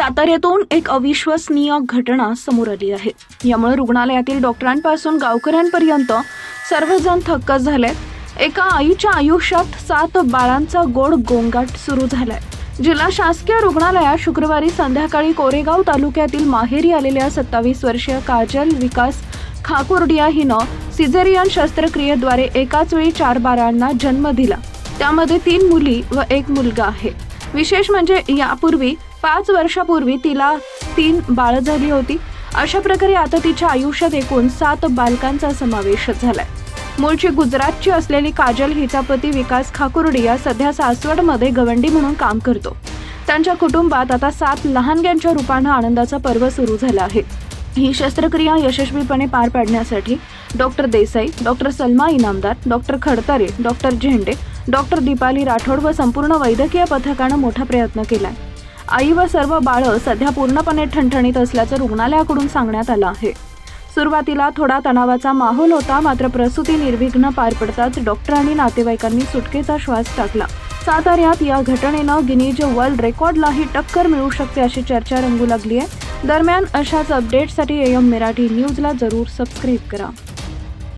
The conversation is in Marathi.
साताऱ्यातून एक अविश्वसनीय घटना समोर आली आहे. यामुळे रुग्णालयातील डॉक्टरांपासून गावकऱ्यांपर्यंत सर्वजण थक्क झाले. एका आईच्या आयुष्यात सात बाळांचा गोड गोंगाट सुरू झालाय. जिल्हा शासकीय रुग्णालयात शुक्रवारी संध्याकाळी कोरेगाव तालुक्यातील माहेरी आलेल्या सत्तावीस वर्षीय काजल विकास खाकुर्डिया हिनं सिझेरियन शस्त्रक्रियेद्वारे एकाच वेळी चार बाळांना जन्म दिला. त्यामध्ये तीन मुली व एक मुलगा आहे. विशेष म्हणजे यापूर्वी पाच वर्षापूर्वी तिला तीन बाळं झाली होती. अशा प्रकारे आता तिच्या आयुष्यात एकूण सात बालकांचा समावेश झालाय. मूळची गुजरातची असलेली काजल हिचा पती विकास खाकुर्डिया सध्या सासवडमध्ये गवंडी म्हणून काम करतो. त्यांच्या कुटुंबात आता सात लहानग्यांच्या रूपानं आनंदाचा पर्व सुरू झाला आहे. ही शस्त्रक्रिया यशस्वीपणे पार पाडण्यासाठी doctor Desai doctor Salma Inamdar doctor Khadtare doctor Zende doctor Deepali Rathod व संपूर्ण वैद्यकीय पथकानं मोठा प्रयत्न केलाय. आई व सर्व बाळं सध्या पूर्णपणे ठणठणीत असल्याचं रुग्णालयाकडून सांगण्यात आलं आहे. सुरुवातीला थोडा तणावाचा माहोल होता मात्र प्रसूती निर्विघ्न पार पडताच डॉक्टर आणि नातेवाईकांनी सुटकेचा श्वास टाकला. साताऱ्यात या घटनेनं गिनीज वर्ल्ड रेकॉर्डलाही टक्कर मिळू शकते अशी चर्चा रंगू लागली आहे दरम्यान अशाच अपडेटसाठी एम मराठी न्यूजला जरूर सबस्क्राईब करा.